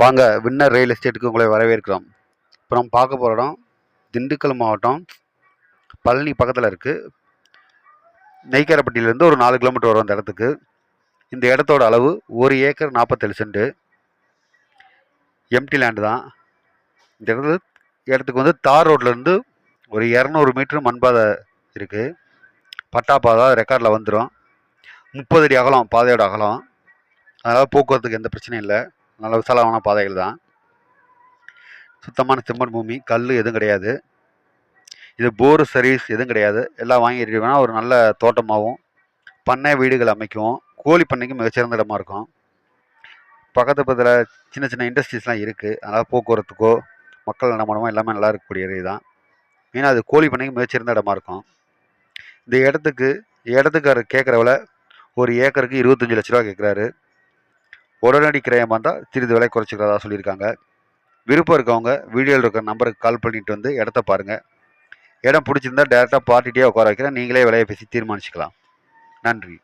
வாங்க winner real எஸ்டேட்டுக்கு உங்களை வரவேற்கிறோம். இப்போ நம்ம பார்க்க போகிற இடம் திண்டுக்கல் மாவட்டம் பழனி பக்கத்தில் இருக்குது நெய்க்காரப்பட்டியிலேருந்து ஒரு நாலு கிலோமீட்டர் வரும் அந்த இடத்துக்கு. இந்த இடத்தோட அளவு ஒரு ஏக்கர் நாற்பத்தேழு சென்ட்டு எம்டி லேண்டு தான். இந்த இடத்துல இடத்துக்கு வந்து தார் ரோட்லேருந்து ஒரு இரநூறு மீட்ரு மண்பாதை இருக்குது பட்டா பாதை ரெக்கார்டில் வந்துடும் முப்பது அடி அகலம் பாதையோட அகலம். அதனால் போக்குவரத்துக்கு எந்த பிரச்சனையும் இல்லை. நல்ல விசாலமான பாதைகள் தான். சுத்தமான செம்மண் பூமி கல் எதுவும் கிடையாது. இது போர் சர்வீஸ் எதுவும் கிடையாது. எல்லாம் வாங்கிட்டு ஒரு நல்ல தோட்டமாகவும் பண்ணை வீடுகள் அமைக்கும் கோழி பண்ணைக்கு மிகச்சிறந்த இடமா இருக்கும். பக்கத்து பக்கத்தில் சின்ன சின்ன இண்டஸ்ட்ரீஸ்லாம் இருக்குது அதனால் போக்குவரத்துக்கோ மக்கள் நடமாடமோ எல்லாமே நல்லா இருக்கக்கூடிய இது தான். மெயினாக அது கோழி பண்ணைக்கு மிகச்சிறந்த இடமா இருக்கும். இந்த இடத்துக்கு இடத்துக்காரர் கேட்குற விலை ஒரு ஏக்கருக்கு இருபத்தஞ்சி லட்ச ரூபா கேட்குறாரு. உடனடி கிரயமாக இருந்தால் சிறிது விலை குறைச்சிக்கிறதா சொல்லியிருக்காங்க. விருப்பம் இருக்கவங்க வீடியோவில் இருக்கிற நம்பருக்கு கால் பண்ணிட்டு வந்து இடத்த பாருங்கள் இடம் பிடிச்சிருந்தா டேரெக்டாக பார்ட்டிகிட்டே உட்கார வைக்கிறேன். நீங்களே விலையை பேசி தீர்மானிச்சுக்கலாம். நன்றி.